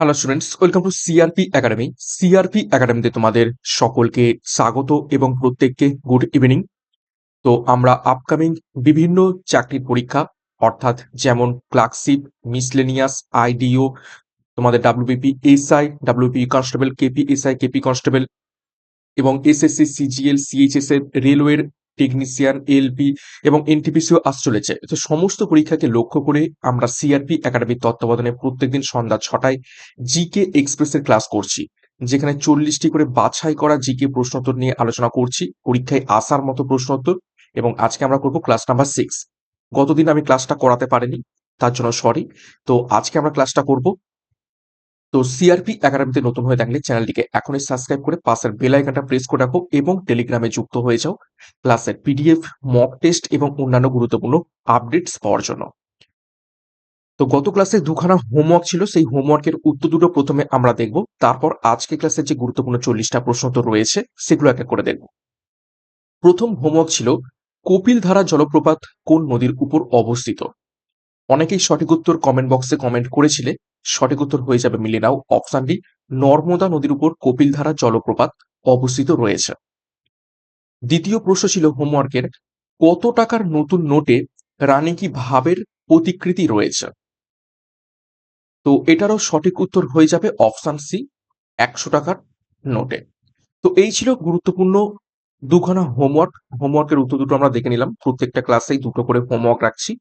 Hello students welcome to CRP academy CRP একাডেমিতে তোমাদের সকলকে স্বাগত এবং প্রত্যেককে গুড ইভিনিং তো আমরা আপকামিং বিভিন্ন চাকরির পরীক্ষা, অর্থাৎ যেমন ক্লার্কশিপ মিসলেনিয়াস আইডিও তোমাদের WBP SI WP constable KP SI KP constable এবং এসএসসি সিজিএল সিএইচএস এর রেলওয়ের টেকনিশিয়ান এলপি এবং এনটিপিসিও আস চলেছে তো সমস্ত পরীক্ষাকে লক্ষ্য করে আমরা সিআরপি একাডেমির তত্ত্বাবধানে প্রত্যেকদিন সন্ধ্যা ছটায় জিকে এক্সপ্রেসের ক্লাস করছি। যেখানে চল্লিশটি করে বাছাই করা জিকে প্রশ্নোত্তর নিয়ে আলোচনা করছি। পরীক্ষায় আসার মতো প্রশ্নোত্তর এবং আজকে আমরা করব ক্লাস নাম্বার সিক্স গতদিন আমি ক্লাসটা করাতে পারিনি, তার জন্য সরি তো আজকে আমরা ক্লাসটা করব তো সিআরপি একাডেমিতে নতুন হয়ে থাকলে চ্যানেলটিকে এখনই সাবস্ক্রাইব করে পাশের বেল আইকনটা প্রেস করে রাখো এবং টেলিগ্রামে যুক্ত হয়ে যাও ক্লাসের পিডিএফ মক টেস্ট এবং অন্যান্য গুরুত্বপূর্ণ আপডেটস পাওয়ার জন্য। তো গত ক্লাসে দুখানা হোমওয়ার্ক ছিল, সেই হোমওয়ার্কের উত্তর দুটো প্রথমে আমরা দেখব, তারপর আজকে ক্লাসের যে গুরুত্বপূর্ণ চল্লিশটা প্রশ্ন তো রয়েছে, সেগুলো এক এক করে দেখব। প্রথম হোমওয়ার্ক ছিল, কপিলধারা জলপ্রপাত কোন নদীর উপর অবস্থিত? অনেকেই সঠিক উত্তর কমেন্ট বক্সে কমেন্ট করেছিলে, সঠিক উত্তর হয়ে যাবে মিলে নাও। অপশন ডি নর্মদা নদীর উপর কপিলধারা জলপ্রপাত অবস্থিত রয়েছে। দ্বিতীয় প্রশ্ন ছিল হোমওয়ার্কের কত টাকার নতুন নোটে রানী কি ভাবের প্রতিকৃতি রয়েছে? তো এটারও সঠিক উত্তর হয়ে যাবে অপশান সি একশো টাকার নোটে। তো এই ছিল গুরুত্বপূর্ণ দুখানা হোমওয়ার্ক হোমওয়ার্কের উত্তর দুটো আমরা দেখে নিলাম। প্রত্যেকটা ক্লাসেই দুটো করে হোমওয়ার্ক রাখছি।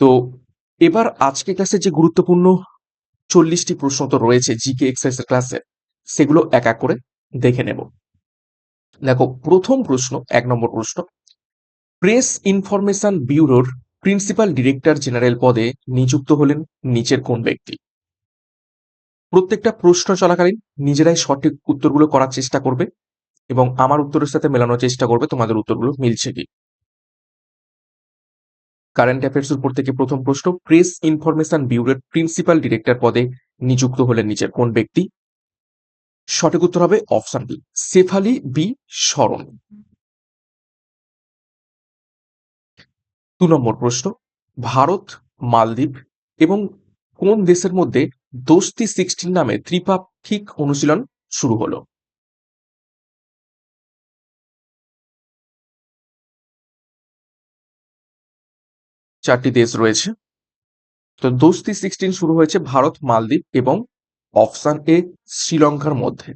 তো এবার আজকে ক্লাসে যে গুরুত্বপূর্ণ চল্লিশটি প্রশ্ন তো রয়েছে জিকে এক্সারসাইজের ক্লাসে সেগুলো এক এক করে দেখে নেব। দেখো, প্রথম প্রশ্ন, এক নম্বর প্রশ্ন। প্রেস ইনফরমেশন ব্যুরোর প্রিন্সিপাল ডিরেক্টর জেনারেল পদে নিযুক্ত হলেন নিচের কোন ব্যক্তি? প্রত্যেকটা প্রশ্ন চলাকালীন নিজেরাই সঠিক উত্তরগুলো করার চেষ্টা করবে এবং আমার উত্তরের সাথে মেলানোর চেষ্টা করবে, তোমাদের উত্তরগুলো মিলছে কি? কারেন্ট অ্যাফেয়ার্স উপর থেকে প্রথম প্রশ্ন, প্রেস ইনফরমেশন ব্যুরোর প্রিন্সিপাল ডিরেক্টর পদে নিযুক্ত হলেন নিচের কোন ব্যক্তি? সঠিক উত্তর হবে অপশন বি সেফালি বি শরণ। দু নম্বর প্রশ্ন, ভারত, মালদ্বীপ এবং কোন দেশের মধ্যে দোস্তি সিক্সটিন নামে ত্রিপাক্ষিক অনুশীলন শুরু হলো? চারটি দেশ রয়েছে। তো দোস্তি সিক্সটিন শুরু হয়েছে ভারত, মালদ্বীপ এবং অপশন এ শ্রীলঙ্কার মধ্যে।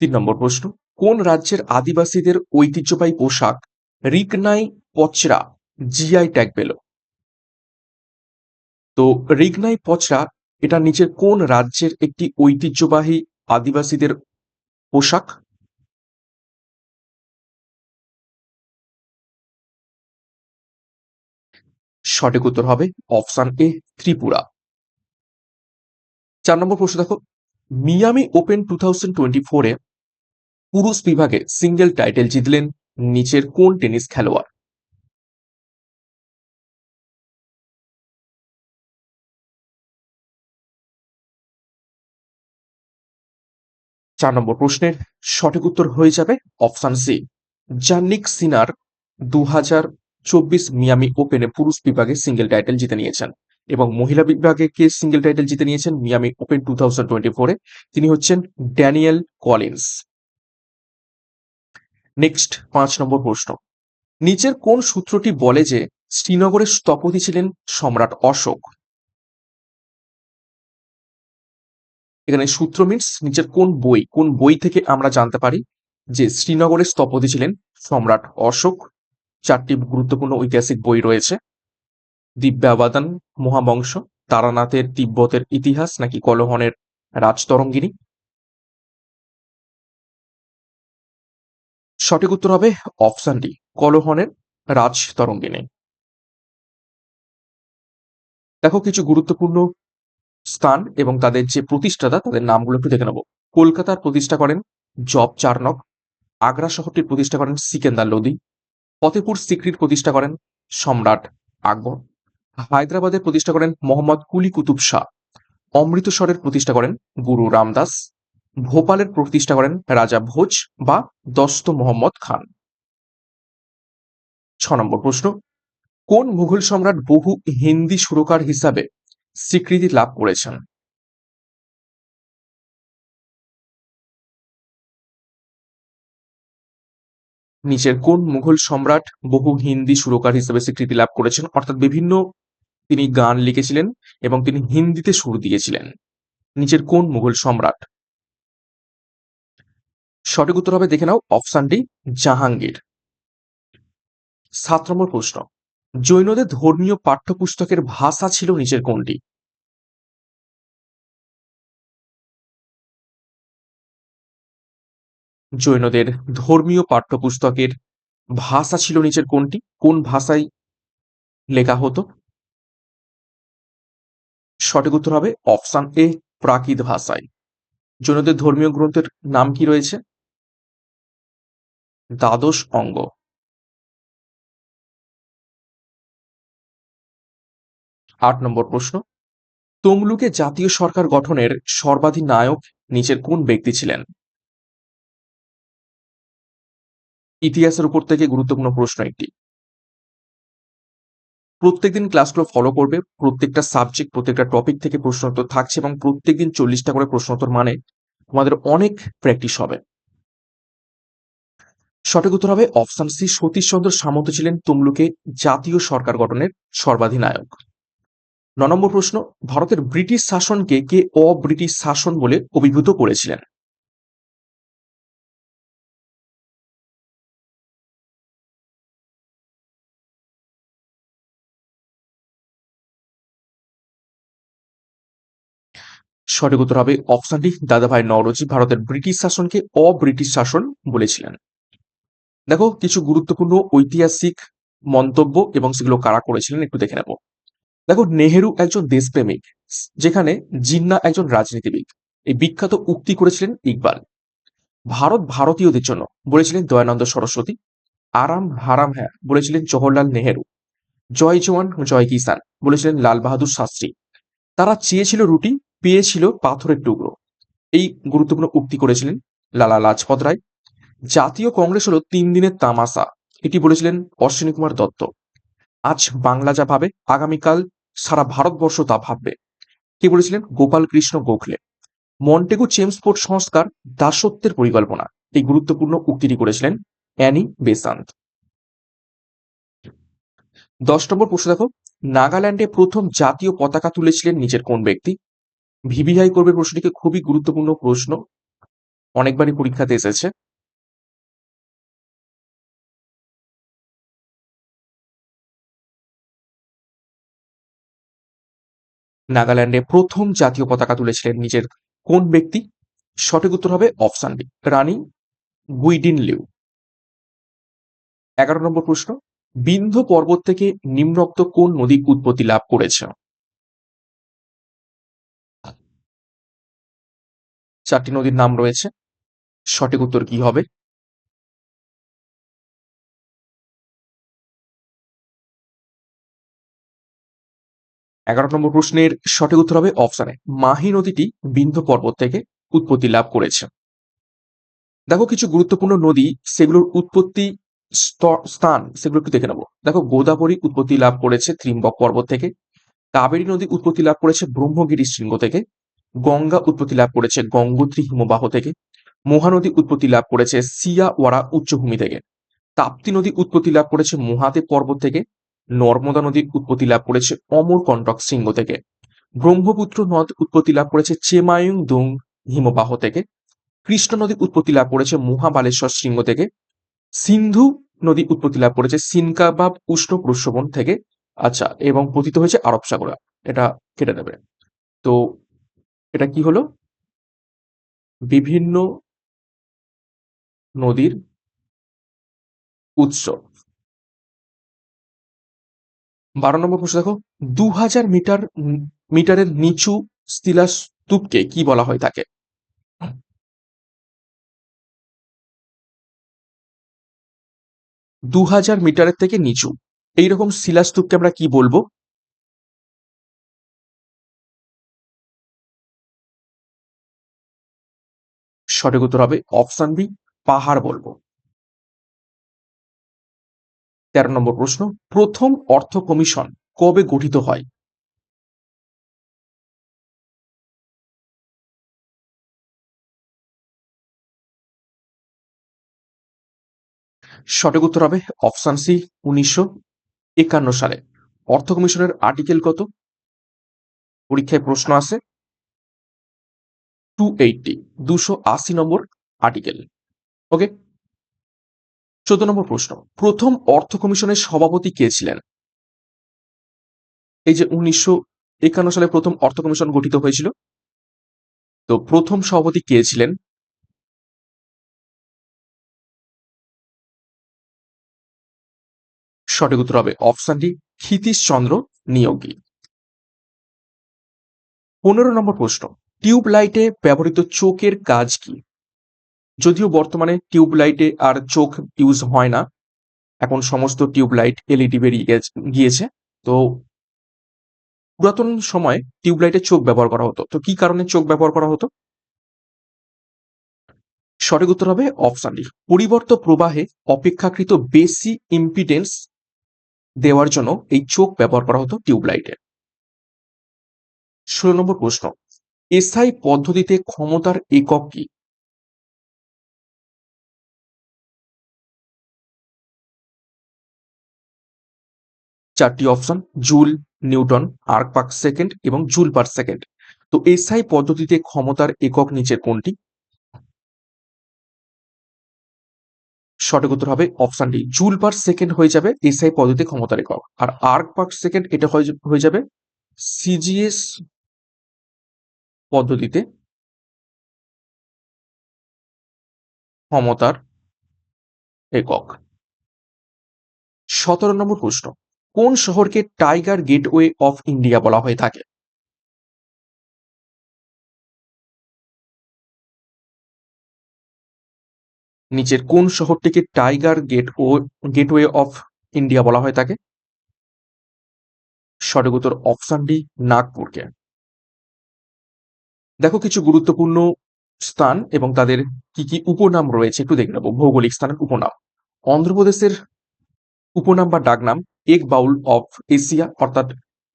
তিন নম্বর প্রশ্ন, কোন রাজ্যের আদিবাসীদের ঐতিহ্যবাহী পোশাক রিকনাই পচরা জিআই ট্যাগ পেল? তো রিগনাই পচরা, এটা নিচের কোন রাজ্যের একটি ঐতিহ্যবাহী আদিবাসীদের পোশাক? সঠিক উত্তর হবে অপশান এ, ত্রিপুরা। চার নম্বর প্রশ্ন দেখো। Miami Open two thousand twenty ফোরে পুরুষ বিভাগে সিঙ্গেল টাইটেল জিতলেন নিচের কোন টেনিস খেলোয়াড়? চার নম্বর প্রশ্নের সঠিক উত্তর হয়ে যাবে অপশান সি, জান্নিক সিনার দু হাজার চব্বিশ মিয়ামি ওপেনে পুরুষ বিভাগে সিঙ্গেল টাইটেল জিতে নিয়েছেন এবং মহিলা বিভাগে কে সিঙ্গেল টাইটেল জিতে নিয়েছেন? Miami Open two thousand twenty ফোরে তিনি হচ্ছেন ড্যানিয়েল কলিন্স। নেক্সট, পাঁচ নম্বর প্রশ্ন। নিচের কোন সূত্রটি বলে যে শ্রীনগরের স্থপতি ছিলেন সম্রাট অশোক? এখানে সূত্র মিনস নিচের কোন বই কোন বই থেকে আমরা জানতে পারি যে শ্রীনগরের স্থপতি ছিলেন সম্রাট অশোক? চারটি গুরুত্বপূর্ণ ঐতিহাসিক বই রয়েছে। দিব্যাবাদান মহাবংশ, তারানাথের তিব্বতের ইতিহাস নাকি কলহনের রাজতরঙ্গিনী? সঠিক উত্তর হবে অপশন ডি, কলহনের রাজ রাজতরঙ্গিনী। দেখো কিছু গুরুত্বপূর্ণ স্থান এবং তাদের যে প্রতিষ্ঠাতা, তাদের নামগুলো একটু দেখে নেব। কলকাতার প্রতিষ্ঠা করেন জব চার্নক আগ্রা শহরটির প্রতিষ্ঠা করেন সিকেন্দার লোদি ফতেপুর সিক্রির প্রতিষ্ঠা করেন সম্রাট আকবর। হায়দ্রাবাদের প্রতিষ্ঠা করেন মোহাম্মদ কুলি কুতুব শাহ। অমৃতসরের প্রতিষ্ঠা করেন গুরু রামদাস। ভোপালের প্রতিষ্ঠা করেন রাজা ভোজ বা দস্ত মোহাম্মদ খান। ছ নম্বর প্রশ্ন, কোন মুঘল সম্রাট বহু হিন্দি সুরকার হিসাবে স্বীকৃতি লাভ করেছেন? নিচের কোন মুঘল সম্রাট বহু হিন্দি সুরকার হিসেবে স্বীকৃতি লাভ করেছেন? অর্থাৎ বিভিন্ন তিনি গান লিখেছিলেন এবং তিনি হিন্দিতে সুর দিয়েছিলেন। নিচের কোন মুঘল সম্রাট? সঠিক উত্তর হবে, দেখে নাও অপশানটি জাহাঙ্গীর। সাত নম্বর প্রশ্ন। জৈনদের ধর্মীয় পাঠ্যপুস্তকের ভাষা ছিল নিচের কোনটি? জৈনদের ধর্মীয় পাঠ্যপুস্তকের ভাষা ছিল নিচের কোনটি? কোন ভাষায় লেখা হতো? সঠিক উত্তর হবে অপশান এ, প্রাকৃত ভাষায়। জৈনদের ধর্মীয় গ্রন্থের নাম কি রয়েছে? দ্বাদশ অঙ্গ। আট নম্বর প্রশ্ন। তমলুকে জাতীয় সরকার গঠনের সর্বাধিনায়ক নিচের কোন ব্যক্তি ছিলেন? ইতিহাসের উপর থেকে গুরুত্বপূর্ণ প্রশ্ন একটি। প্রত্যেকদিন ক্লাসগুলো ফলো করবে, প্রত্যেকটা সাবজেক্ট প্রত্যেকটা টপিক থেকে প্রশ্নোত্তর থাকছে এবং প্রত্যেকদিন চল্লিশটা করে প্রশ্নোত্তর মানে তোমাদের অনেক প্র্যাকটিস হবে। সঠিক উত্তর হবে অপশন সি সতীশচন্দ্র সামন্ত ছিলেন তমলুকে জাতীয় সরকার গঠনের সর্বাধিনায়ক। ন নম্বর প্রশ্ন, ভারতের ব্রিটিশ শাসনকে কে অব্রিটিশ শাসন বলে অভিভূত করেছিলেন? সঠিক উত্তর হবে অপশনটি, দাদাভাই নওরোজি ভারতের ব্রিটিশ শাসনকে অব্রিটিশ শাসন বলেছিলেন। দেখো, কিছু গুরুত্বপূর্ণ ঐতিহাসিক মন্তব্য এবং সেগুলো কারা করেছিলেন একটু দেখে নেব। দেখো, নেহেরু একজন দেশপ্রেমিক, যেখানে জিন্না একজন রাজনীতিবিদ। এই বিখ্যাত উক্তি করেছিলেন ইকবাল। ভারত ভারতীয়দের জন্য বলেছিলেন দয়ানন্দ সরস্বতী, আরাম হারাম হ্যাঁ বলেছিলেন জওহরলাল নেহেরু, জয় জওয়ান, জয় কিষান বলেছিলেন লাল বাহাদুর শাস্ত্রী। তারা চেয়েছিল রুটি পেয়েছিল পাথরের টুকরো। এই গুরুত্বপূর্ণ উক্তি করেছিলেন লালা লাজপত রায়। জাতীয় কংগ্রেস হলো তিন দিনের তামাশা। এটি বলেছিলেন অশ্বিনী কুমার দত্ত। আজ বাংলা যা ভাবে, আগামীকাল সারা ভারতবর্ষ তা ভাববে। কে বলেছিলেন? গোপাল কৃষ্ণ গোখলে। মন্টেগু চেমসপোর্ট সংস্কার দাসত্বের পরিকল্পনা। এই গুরুত্বপূর্ণ উক্তিটি করেছিলেন অ্যানি বেসান্ত। দশ নম্বর প্রশ্ন দেখো। নাগাল্যান্ডে প্রথম জাতীয় পতাকা তুলেছিলেন নিজের কোন ব্যক্তি? ভিভিআই করবে প্রশ্নটিকে খুবই গুরুত্বপূর্ণ প্রশ্ন। অনেকবারই পরীক্ষাতে এসেছে। নাগাল্যান্ডে প্রথম জাতীয় পতাকা তুলেছিলেন নিজের কোন ব্যক্তি? সঠিক উত্তর হবে option B Rani Gaidinliu. এগারো নম্বর প্রশ্ন বিন্ধ পর্বত থেকে নিম্নোক্ত কোন নদী উৎপত্তি লাভ করেছে? চারটি নদীর নাম রয়েছে। সঠিক উত্তর কি হবে? এগারো নম্বর প্রশ্নের সঠিক উত্তর হবে অপশানে মাহি নদীটি বিন্ধ পর্বত থেকে উৎপত্তি লাভ করেছে। দেখো কিছু গুরুত্বপূর্ণ নদী, সেগুলোর উৎপত্তি স্থান সেগুলো একটু দেখে নেব। দেখো গোদাবরী উৎপত্তি লাভ করেছে ত্রিম্বক পর্বত থেকে, কাবেরী নদী উৎপত্তি লাভ করেছে ব্রহ্মগিরি শৃঙ্গ থেকে গঙ্গা উৎপত্তি লাভ করেছে গঙ্গোত্রী হিমবাহ থেকে। মহানদী উৎপত্তি লাভ করেছে সিয়াওয়ারা উচ্চভূমি থেকে। তাপ্তি নদী উৎপত্তি লাভ করেছে মহাদেব পর্বত থেকে। নর্মদা নদীর উৎপত্তি লাভ করেছে অমর অমরকণ্টক শৃঙ্গ থেকে। ব্রহ্মপুত্র নদ উৎপত্তি লাভ করেছে চেমায়ুং দুং হিমবাহ থেকে। কৃষ্ণ নদী উৎপত্তি লাভ করেছে মহাবালেশ্বর শৃঙ্গ থেকে। সিন্ধু নদী উৎপত্তি লাভ করেছে সিনকাবাব উষ্ণ প্রশ্রবণ থেকে। আচ্ছা এবং পতিত হয়েছে আরব সাগরে। এটা কেটে দেবে তো এটা কি হলো? বিভিন্ন নদীর উৎস। বারো নম্বর প্রশ্ন দেখো দু হাজার মিটার, মিটারের নিচু স্তূপকে কি বলা হয় তাকে? দু হাজার মিটারের থেকে নিচু। এইরকম শিলাস্তূপকে আমরা কি বলব? সঠিক উত্তর হবে অপশন বি পাহাড় বলব। তেরো নম্বর প্রশ্ন, প্রথম অর্থ কমিশন কবে গঠিত হয়? সঠিক উত্তর হবে অপশন সি উনিশশো একান্ন সালে। অর্থ কমিশনের আর্টিকেল কত? পরীক্ষায় প্রশ্ন আছে। টু এইটটি দুশো আশি নম্বর আর্টিকেল ওকে চোদ্দ নম্বর প্রশ্ন, প্রথম অর্থ কমিশনের সভাপতি কে ছিলেন? এই যে উনিশশো একান্ন সালে প্রথম অর্থ কমিশন গঠিত হয়েছিল, তো প্রথম সভাপতি কে ছিলেন? সঠিক উত্তর হবে অপশন ডি ক্ষিতীশ চন্দ্র নিয়োগী। পনেরো নম্বর প্রশ্ন টিউব লাইটে ব্যবহৃত চোখের কাজ কি? যদিও বর্তমানে টিউব লাইটে আর চোখ ইউজ হয় না, এখন সমস্ত টিউব লাইট এলইডি বেরিয়ে গিয়েছে। তো পুরাতন সময় টিউব লাইটে চোখ ব্যবহার করা হতো। তো কি কারণে চোখ ব্যবহার করা হতো? সঠিক উত্তর হবে অপশন ডি পরিবর্ত প্রবাহে অপেক্ষাকৃত বেশি ইম্পিডেন্স দেওয়ার জন্য এই চোখ ব্যবহার করা হতো টিউব লাইটে ষোলো নম্বর প্রশ্ন। এসআই পদ্ধতিতে ক্ষমতার একক কি? চারটি option, joule, Newton, erg per second এবং জুল পার সেকেন্ড। তো এসআই পদ্ধতিতে ক্ষমতার একক নিচের কোনটি? সঠিক উত্তর হবে option D. Joule per second হয়ে যাবে এসআই পদ্ধতিতে ক্ষমতার একক। আর আর্ক পার সেকেন্ড এটা হয়ে যাবে সিজিএস পদ্ধতিতে ক্ষমতার একক। সতেরো নম্বর প্রশ্ন, কোন শহরকে টাইগার গেটওয়ে অফ ইন্ডিয়া বলা হয়ে থাকে? নিচের কোন শহরটিকে টাইগার গেট ও গেটওয়ে অফ ইন্ডিয়া বলা হয়ে থাকে? সঠিক উত্তর অপশন ডি নাগপুরকে। দেখো কিছু গুরুত্বপূর্ণ স্থান এবং তাদের কি কি উপনাম রয়েছে, একটু দেখে নেব। ভৌগোলিক স্থানের উপনাম। অন্ধ্রপ্রদেশের উপনাম বা ডাকনাম এক বাউল অফ এশিয়া, অর্থাৎ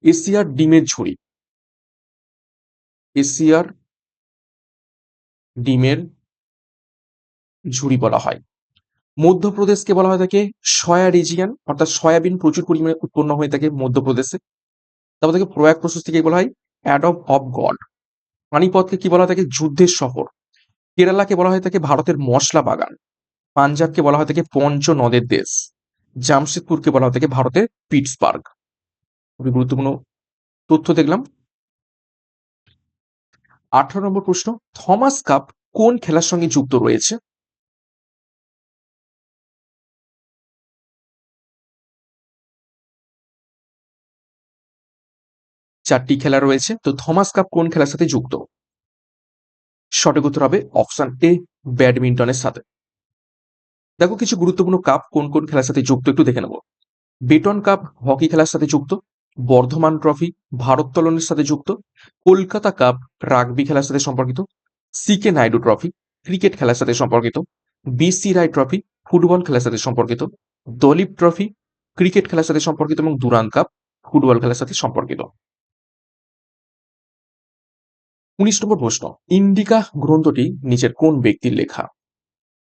এশিয়ার ডিমের ঝুড়ি। এশিয়ার ডিমের ঝুড়ি বলা হয়। মধ্যপ্রদেশকে বলা হয় থাকে সয়া রিজিয়ান, অর্থাৎ সয়াবিন প্রচুর পরিমাণে উৎপন্ন হয়ে থাকে মধ্যপ্রদেশে। তারপর থেকে প্রয়াগ প্রশস্তিকে বলা হয় অ্যাডব অফ গড। পানিপথকে কি বলা হয় থাকে যুদ্ধের শহর। কেরালাকে বলা হয় থাকে ভারতের মশলা বাগান। পাঞ্জাবকে বলা হয় থাকে পঞ্চ নদের দেশ। জামশেদপুরকে বলা হয় থাকে ভারতের পিটসবার্গ। খুবই গুরুত্বপূর্ণ তথ্য দেখলাম। আঠারো নম্বর প্রশ্ন, থমাস কাপ কোন খেলার সঙ্গে যুক্ত রয়েছে? চারটি খেলা রয়েছে, তো থমাস কাপ কোন খেলার সাথে যুক্ত? সঠিক উত্তর হবে অপশন এ, ব্যাডমিন্টনের সাথে। দেখো কিছু গুরুত্বপূর্ণ কাপ কোন কোন খেলার সাথে যুক্ত, একটু দেখে নেব। বেটন কাপ হকি খেলার সাথে যুক্ত, বর্ধমান ট্রফি ভারোত্তোলনের সাথে যুক্ত, কলকাতা কাপ রাগবি খেলার সাথে সম্পর্কিত, সিকে নাইডু ট্রফি ক্রিকেট খেলার সাথে সম্পর্কিত, বিসি রায় ট্রফি ফুটবল খেলার সাথে সম্পর্কিত, দলীপ ট্রফি ক্রিকেট খেলার সাথে সম্পর্কিত এবং দুরান কাপ ফুটবল খেলার সাথে সম্পর্কিত। উনিশ নম্বর প্রশ্ন। ইন্ডিকা গ্রন্থটি নিচের কোন ব্যক্তির লেখা?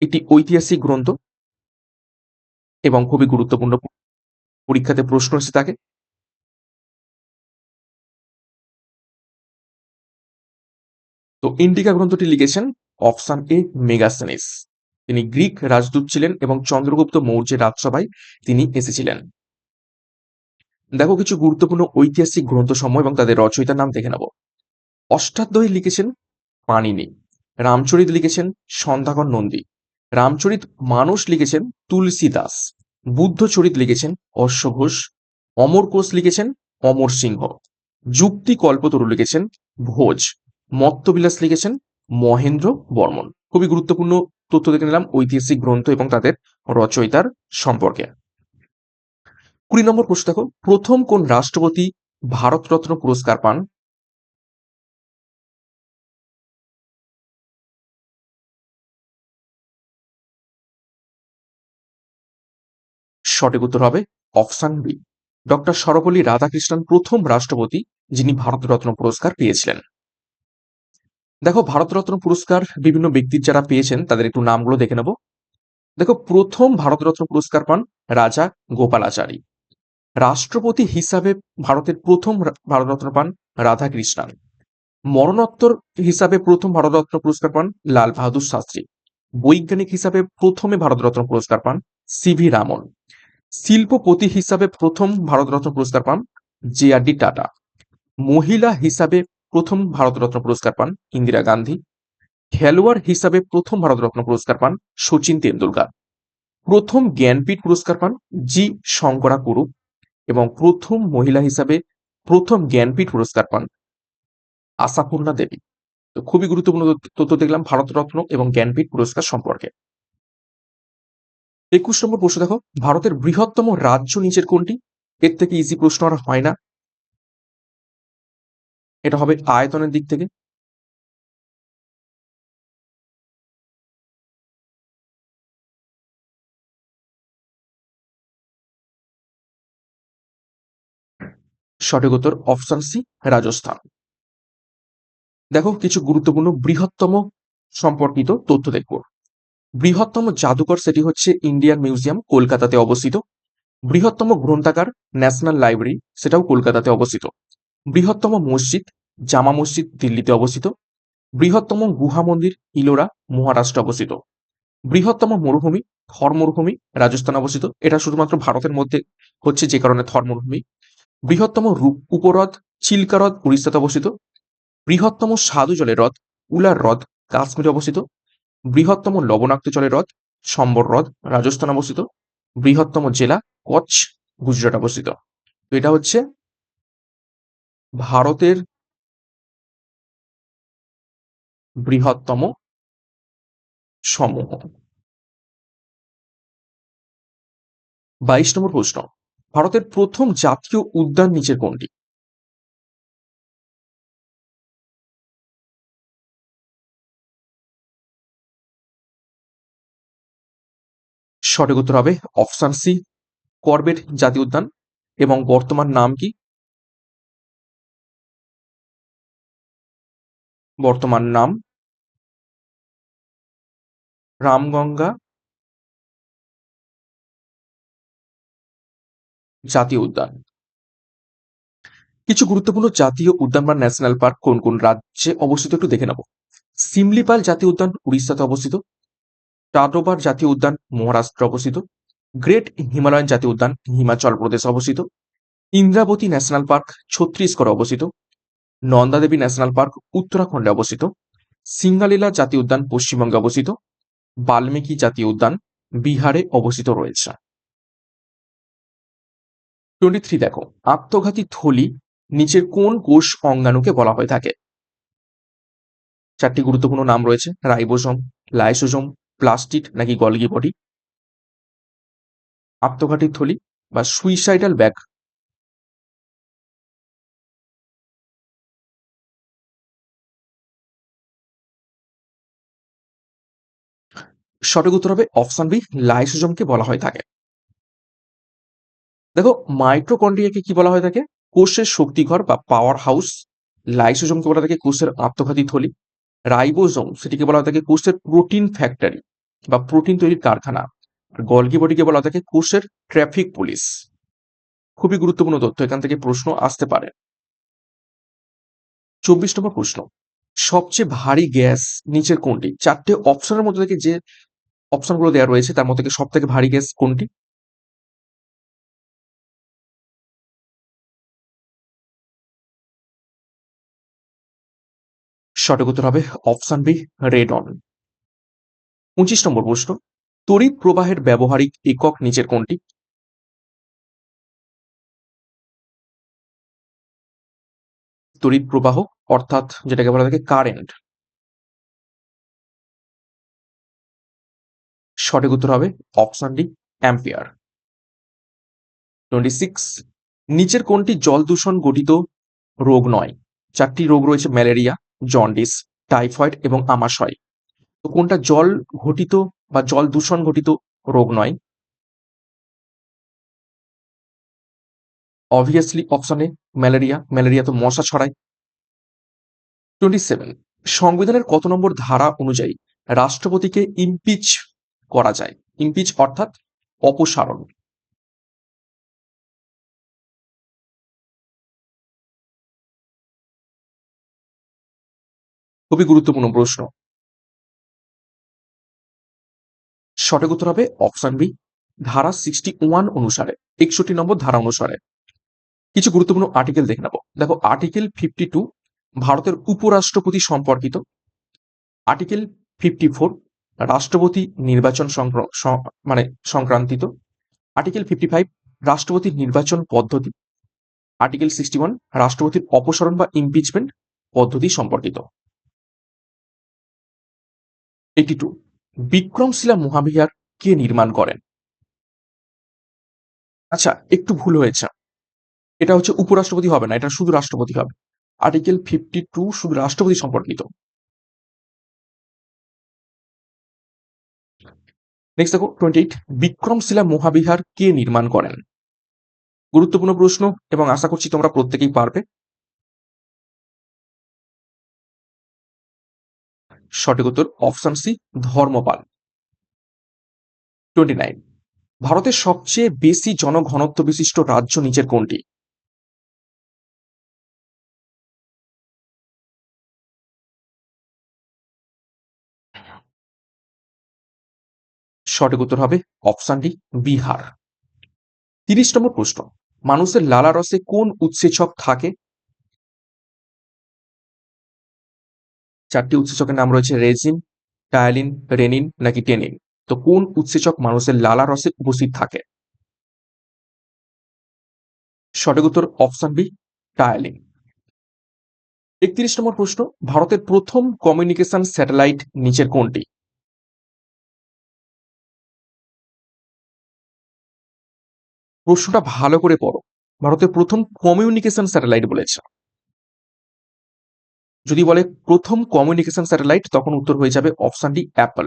একটি ঐতিহাসিক গ্রন্থ এবং খুবই গুরুত্বপূর্ণ পরীক্ষাতে প্রশ্ন এসে থাকে তো ইন্ডিকা গ্রন্থটি লিখেছেন অপশন এ মেগাসেনিস তিনি গ্রিক রাজদূত ছিলেন এবং চন্দ্রগুপ্ত মৌর্যের রাজসভায় তিনি এসেছিলেন। দেখো কিছু গুরুত্বপূর্ণ ঐতিহাসিক গ্রন্থসমূহ এবং তাদের রচয়িতার নাম দেখে নেব। অষ্টাধ্যায়ী লিখেছেন পাণিনি, রামচরিত লিখেছেন সন্ধ্যাকর নন্দী, রামচরিত মানুষ লিখেছেন তুলসী দাস বুদ্ধচরিত লিখেছেন অশ্ব ঘোষ অমর কোষ লিখেছেন অমর সিংহ, যুক্তি কল্পতরু লিখেছেন ভোজ, মত্তবিলাস লিখেছেন মহেন্দ্র বর্মন। খুবই গুরুত্বপূর্ণ তথ্য দেখে নিলাম ঐতিহাসিক গ্রন্থ এবং তাদের রচয়িতার সম্পর্কে। কুড়ি নম্বর প্রশ্ন দেখো, প্রথম কোন রাষ্ট্রপতি ভারতরত্ন পুরস্কার পান? সঠিক উত্তর হবে option B. Doctor Sarvepalli Radhakrishnan প্রথম রাষ্ট্রপতি যিনি ভারতরত্ন পুরস্কার পেয়েছিলেন। দেখো, ভারতরত্ন পুরস্কার বিভিন্ন ব্যক্তির যারা পেয়েছেন, তাদের একটু নামগুলো দেখে নেব। দেখো, প্রথম ভারতরত্ন পুরস্কার পান রাজা গোপালাচারী। রাষ্ট্রপতি হিসাবে ভারতের প্রথম ভারতরত্ন পান রাধাকৃষ্ণান। মরণোত্তর হিসাবে প্রথম ভারতরত্ন পুরস্কার পান লাল বাহাদুর শাস্ত্রী। বৈজ্ঞানিক হিসাবে প্রথমে ভারতরত্ন পুরস্কার পান সিভি রামন। শিল্পপতি হিসাবে প্রথম ভারতরত্ন পুরস্কার পান জে আর ডি টাটা। মহিলা হিসাবে প্রথম ভারতরত্ন পুরস্কার পান ইন্দিরা গান্ধী। খেলোয়াড় হিসাবে প্রথম ভারতরত্ন পুরস্কার পান সচিন তেন্ডুলকার। প্রথম জ্ঞানপীঠ পুরস্কার পান জি শঙ্করা কুরু এবং প্রথম মহিলা হিসাবে প্রথম জ্ঞানপীঠ পুরস্কার পান আশাপূর্ণা দেবী। তো খুবই গুরুত্বপূর্ণ তথ্য- দেখলাম ভারতরত্ন এবং জ্ঞানপীঠ পুরস্কার সম্পর্কে। একুশ নম্বর প্রশ্ন দেখো। ভারতের বৃহত্তম রাজ্য নিচের কোনটি? এর থেকে ইজি প্রশ্ন আর হয় না। এটা হবে আয়তনের দিক থেকে। সঠিক উত্তর অপশন সি রাজস্থান। দেখো, কিছু গুরুত্বপূর্ণ বৃহত্তম সম্পর্কিত তথ্য দেখব। বৃহত্তম জাদুঘর সেটি হচ্ছে ইন্ডিয়ান মিউজিয়াম কলকাতাতে অবস্থিত। বৃহত্তম গ্রন্থাগার, ন্যাশনাল লাইব্রেরি, সেটাও কলকাতাতে অবস্থিত। বৃহত্তম মসজিদ, জামা মসজিদ দিল্লিতে অবস্থিত। বৃহত্তম গুহা মন্দির, ইলোরা, মহারাষ্ট্রে অবস্থিত। বৃহত্তম মরুভূমি থর মরুভূমি রাজস্থান অবস্থিত। এটা শুধুমাত্র ভারতের মধ্যে হচ্ছে যে কারণে থর মরুভূমি বৃহত্তম রূপ উপহ্রদ চিল্কা হ্রদ উড়িষ্যাতে অবস্থিত। বৃহত্তম স্বাদু জলের হ্রদ উলার হ্রদ কাশ্মীরে অবস্থিত। বৃহত্তম লবণাক্ত জলের হ্রদ সম্বর হ্রদ রাজস্থান অবস্থিত। বৃহত্তম জেলা কচ্ছ গুজরাট অবস্থিত। তো এটা হচ্ছে ভারতের বৃহত্তম সমূহ। বাইশ নম্বর প্রশ্ন, ভারতের প্রথম জাতীয় উদ্যান নিচের কোনটি? সঠিক উত্তর হবে অপশন সি করবেট জাতীয় উদ্যান। এবং বর্তমান নাম কি? বর্তমান নাম রামগঙ্গা জাতীয় উদ্যান। কিছু গুরুত্বপূর্ণ জাতীয় উদ্যান বা ন্যাশনাল পার্ক কোন কোন রাজ্যে অবস্থিত একটু দেখে নেব। সিমলিপাল জাতীয় উদ্যান উড়িষ্যাতে অবস্থিত। টাডোবার জাতীয় উদ্যান মহারাষ্ট্রে অবস্থিত। গ্রেট হিমালয়ান জাতীয় উদ্যান হিমাচল প্রদেশে অবস্থিত। ইন্দ্রাবতী ন্যাশনাল পার্ক ছত্তিশগড়ে অবস্থিত। নন্দাদেবী ন্যাশনাল পার্ক উত্তরাখণ্ডে অবস্থিত। সিঙ্গালীলা জাতীয় উদ্যান পশ্চিমবঙ্গে অবস্থিত। বাল্মীকি জাতীয় উদ্যান বিহারে অবস্থিত রয়েছে। টোয়েন্টি থ্রি দেখো, আত্মঘাতী থলি নিচের কোন কোষ অঙ্গাণুকে বলা হয়ে থাকে? চারটি গুরুত্বপূর্ণ নাম রয়েছে, রাইবোসোম, লাইসোসোম প্লাস্টিড নাকি গলগি বডি? আত্মঘাতী থলি বা সুইসাইডাল ব্যাগ সঠিক উত্তর হবে অপশন বি লাইসোজমকে বলা হয়ে থাকে দেখো মাইক্রোকন্ড্রিয়াকে কি বলা হয়ে থাকে কোষের শক্তিঘর বা পাওয়ার হাউস লাইসোজমকে বলা থাকে কোষের আত্মঘাতী থলি। রাইবোজোম সেটিকে বলা হয় থাকে কোষের প্রোটিন ফ্যাক্টরি বা প্রোটিন তৈরির কারখানা। গলগি বডিকে বলা থাকে, কোষের ট্রাফিক পুলিশ। খুবই গুরুত্বপূর্ণ তথ্য, এখান থেকে প্রশ্ন আসতে পারে। চব্বিশ নম্বর প্রশ্ন, সবচেয়ে ভারী গ্যাস নিচের কোনটি? চারটে অপশনের মধ্যে থেকে যে অপশনগুলো দেওয়া রয়েছে, তার মধ্যে সব থেকে ভারী গ্যাস কোনটি? সঠিক উত্তর হবে অপশন বি রেডন পঁচিশ নম্বর প্রশ্ন, তড়িৎ প্রবাহের ব্যবহারিক একক নিচের কোনটি? তড়িৎ প্রবাহ, অর্থাৎ যেটাকে বলা থাকে কারেন্ট সঠিক উত্তর হবে option D ampere twenty six নিচের কোনটি জল দূষণ গঠিত রোগ নয়? চারটি রোগ রয়েছে ম্যালেরিয়া জন্ডিস টাইফয়েড এবং আমাশয়। তো কোনটা জল ঘটিত বা জল দূষণ ঘটিত রোগ নয়। অবভিয়াসলি অপশনে ম্যালেরিয়া ম্যালেরিয়া তো মশা ছড়ায়। টোয়েন্টি সেভেন সংবিধানের কত নম্বর ধারা অনুযায়ী রাষ্ট্রপতিকে ইমপিচ করা যায়? ইমপিচ অর্থাৎ অপসারণ। খুবই গুরুত্বপূর্ণ প্রশ্ন। সঠিক উত্তর হবে অপশন বি, ধারা সিক্সটি ওয়ান অনুসারে, একষট্টি নম্বর ধারা অনুসারে। কিছু গুরুত্বপূর্ণ আর্টিকেল দেখে নেব। দেখো আর্টিকেল ফিফটি টু ভারতের উপরাষ্ট্রপতি সম্পর্কিত। আর্টিকেল ফিফটি ফোর রাষ্ট্রপতি নির্বাচন মানে সংক্রান্তিত। আর্টিকেল ফিফটি ফাইভ রাষ্ট্রপতির নির্বাচন পদ্ধতি। আর্টিকেল সিক্সটি ওয়ান রাষ্ট্রপতির অপসারণ বা ইমপিচমেন্ট পদ্ধতি সম্পর্কিত। এইটি টু বিক্রমশিলা মহাবিহার কে নির্মাণ করেন? আচ্ছা একটু ভুল হয়েছে। এটা হচ্ছে উপরাষ্ট্রপতি হবে না, এটা শুধু রাষ্ট্রপতি হবে। আর্টিকেল ফিফটি টু শুধু রাষ্ট্রপতি সম্পর্কিত। নেক্সট দেখো টোয়েন্টি এইট বিক্রমশিলা মহাবিহার কে নির্মাণ করেন? গুরুত্বপূর্ণ প্রশ্ন এবং আশা করছি তোমরা প্রত্যেকেই পারবে। সঠিক উত্তর option C, Dharmapal. Twenty nine ভারতের সবচেয়ে বেশি জনঘনত্ব বিশিষ্ট রাজ্য নিচের কোনটি? সঠিক উত্তর হবে অপশন ডি, বিহার। তিরিশ নম্বর প্রশ্ন, মানুষের লালা রসে কোন উৎসেচক থাকে? চারটি উৎসেচকের নাম রয়েছে রেজিন টায়ালিন রেনিন নাকি টেনিন। তো কোন উৎসেচক মানুষের লালা রসে উপস্থিত থাকে? সঠিক উত্তর অপশন বি টায়ালিন একত্রিশ নম্বর প্রশ্ন, ভারতের প্রথম কমিউনিকেশন স্যাটেলাইট নিচের কোনটি? প্রশ্নটা ভালো করে পড়ো। ভারতের প্রথম কমিউনিকেশন স্যাটেলাইট বলেছে। যদি বলে প্রথম কমিউনিকেশন স্যাটেলাইট তখন উত্তর হয়ে যাবে অপশন ডি অ্যাপল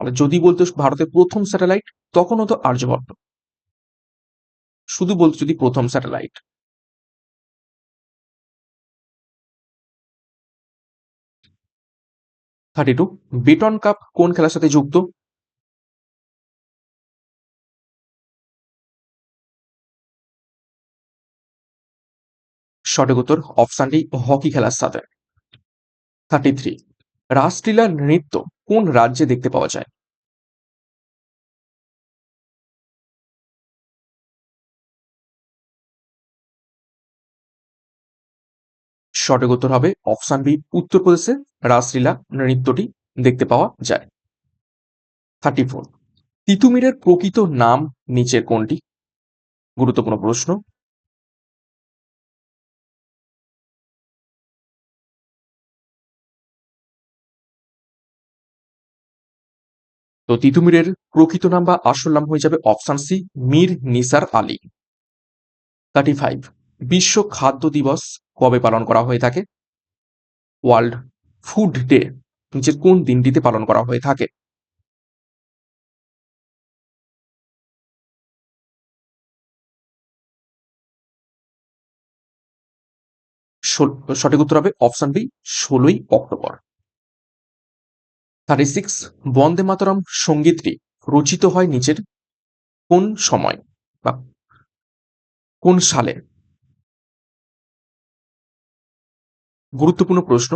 মানে যদি বলতো ভারতের প্রথম স্যাটেলাইট তখন হতো আর্যভট্ট। শুধু বলতো যদি প্রথম satellite thirty two Beighton cup কোন খেলার সাথে যুক্ত? সঠিক উত্তর অপশন ডি হকি খেলার সাথে। থার্টি থ্রি রাসলীলার নৃত্য কোন রাজ্যে দেখতে পাওয়া যায়? সঠিক উত্তর হবে অপশন বি, উত্তরপ্রদেশে রাসলীলা নৃত্যটি দেখতে পাওয়া যায়। থার্টি ফোর তিতুমিরের প্রকৃত নাম নিচের কোনটি? গুরুত্বপূর্ণ প্রশ্ন। তো তিতুমিরের প্রকৃত নাম বা আসল নাম হয়ে যাবে option C, Mir Nisar Ali. Thirty five বিশ্ব খাদ্য দিবস কবে পালন করা হয়ে থাকে? ওয়ার্ল্ড ফুড ডে নিচের কোন দিনটিতে পালন করা হয়ে থাকে? সঠিক উত্তর হবে অপশন বি, ষোলোই October. Thirty six Bande Mataram সঙ্গীতটি রচিত হয় নিচের কোন সময় বা কোন সালে? গুরুত্বপূর্ণ প্রশ্ন।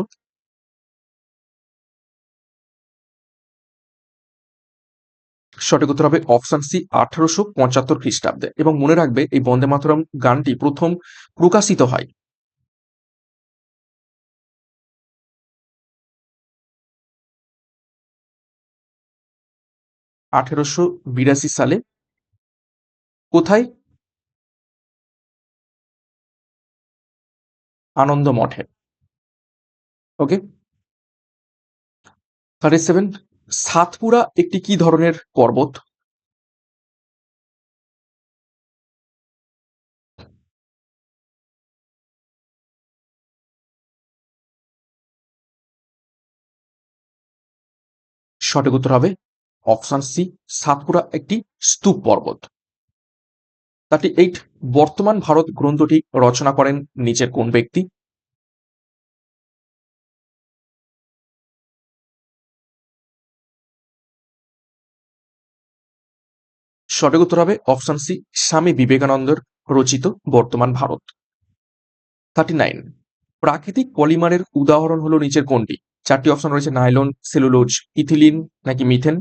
সঠিক উত্তর হবে অপশন সি, আঠারোশো পঁচাত্তর খ্রিস্টাব্দে। এবং মনে রাখবে, এই বন্দে মাতরম গানটি প্রথম প্রকাশিত হয় আঠেরোশো বিরাশি সালে। কোথায়? আনন্দ মঠে। ওকে থার্টি সেভেন সাতপুরা একটি কি ধরনের পর্বত? সঠিক উত্তর হবে অপশন সি সাতপুরা একটি স্তূপ পর্বত। থার্টি এইট বর্তমান ভারত গ্রন্থটি রচনা করেন নিচের কোন ব্যক্তি? সঠিক উত্তর হবে অপশন সি, স্বামী বিবেকানন্দের রচিত বর্তমান ভারত। থার্টি নাইন, প্রাকৃতিক পলিমারের উদাহরণ হলো নিচের কোনটি? চারটি অপশন রয়েছে, নাইলন, সেলুলোজ, ইথিলিন নাকি মিথেন?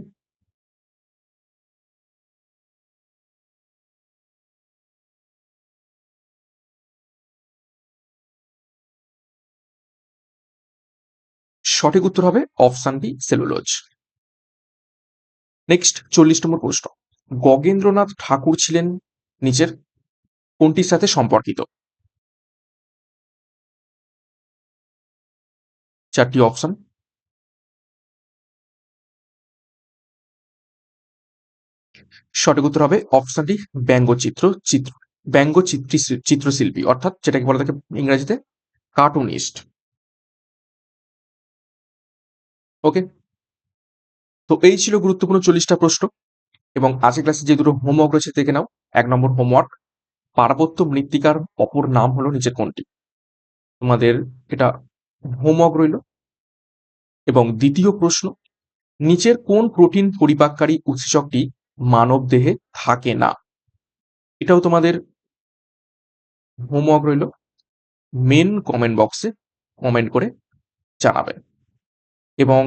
সঠিক উত্তর হবে অপশন বি, সেলুলোজ। নেক্সট, চল্লিশ নম্বর প্রশ্ন। গগেন্দ্রনাথ ঠাকুর ছিলেন নিচের কোনটির সাথে সম্পর্কিত? চারটি অপশন। সঠিক উত্তর হবে অপশন ডি, ব্যঙ্গচিত্র, চিত্র। ব্যঙ্গ চিত্রশিল্পী, অর্থাৎ যেটাকে বলা থাকে ইংরেজিতে কার্টুনিস্ট ওকে তো এই ছিল গুরুত্বপূর্ণ চল্লিশটা প্রশ্ন এবং আজকের ক্লাসে যে দুটো হোমওয়ার্ক রয়েছে দেখে নাও। এক নম্বর হোমওয়ার্ক পার্বত্য মৃত্তিকার অপর নাম হলো নিচের কোনটি? তোমাদের এটা হোমওয়ার্ক রইল। এবং দ্বিতীয় প্রশ্ন, নিচের কোন প্রোটিন পরিপাককারী উৎসেচকটি মানব দেহে থাকে না? এটাও তোমাদের হোমওয়ার্ক রইল। মেন কমেন্ট বক্সে কমেন্ট করে জানাবে। এবং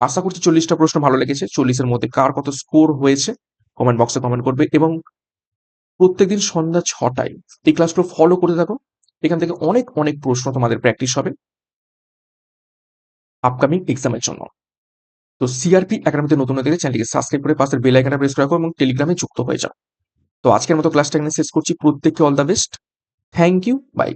আশা করছি চল্লিশটা প্রশ্ন ভালো লেগেছে। চল্লিশের মধ্যে কার কত স্কোর হয়েছে কমেন্ট বক্সে কমেন্ট করবে এবং প্রত্যেকদিন সন্ধ্যা ছটায় এই ক্লাসগুলো ফলো করে থাকো। এখান থেকে অনেক অনেক প্রশ্ন তোমাদের প্র্যাকটিস হবে আপকামিং এক্সামের জন্য। তো সিআরপি একাডেমিতে নতুন হতে চ্যানেলটিকে সাবস্ক্রাইব করে পাশের বেল আইকনটা প্রেস রাখো এবং টেলিগ্রামে যুক্ত হয়ে যাও। তো আজকের মতো ক্লাসটা এখানে শেষ করছি। প্রত্যেককে all the best thank you bye